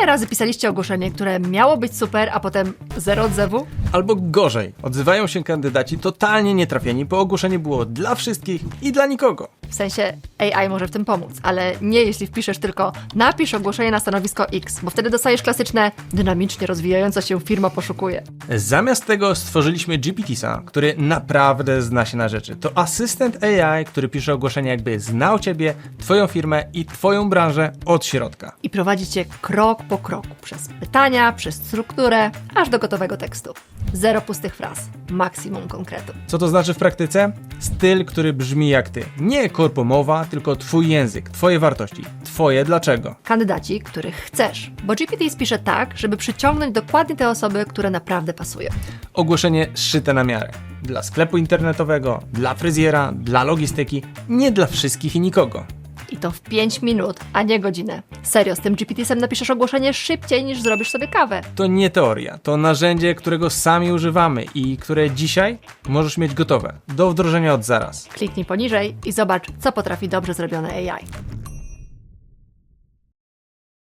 Ile razy pisaliście ogłoszenie, które miało być super, a potem zero odzewu? Albo gorzej, odzywają się kandydaci totalnie nietrafieni, bo ogłoszenie było dla wszystkich i dla nikogo. W sensie AI może w tym pomóc, ale nie jeśli wpiszesz tylko napisz ogłoszenie na stanowisko X, bo wtedy dostajesz klasyczne dynamicznie rozwijająca się firma poszukuje. Zamiast tego stworzyliśmy GPT-sa, który naprawdę zna się na rzeczy. To asystent AI, który pisze ogłoszenie jakby znał ciebie, twoją firmę i twoją branżę od środka. I prowadzi cię krok po kroku, przez pytania, przez strukturę, aż do gotowego tekstu. Zero pustych fraz, maksimum konkretu. Co to znaczy w praktyce? Styl, który brzmi jak ty. Nie korpomowa, tylko twój język, twoje wartości. Twoje dlaczego. Kandydaci, których chcesz, bo GPT spisze tak, żeby przyciągnąć dokładnie te osoby, które naprawdę pasują. Ogłoszenie szyte na miarę. Dla sklepu internetowego, dla fryzjera, dla logistyki, nie dla wszystkich i nikogo. I to w 5 minut, a nie godzinę. Serio, z tym GPT-sem napiszesz ogłoszenie szybciej niż zrobisz sobie kawę. To nie teoria, to narzędzie, którego sami używamy i które dzisiaj możesz mieć gotowe do wdrożenia od zaraz. Kliknij poniżej i zobacz, co potrafi dobrze zrobione AI.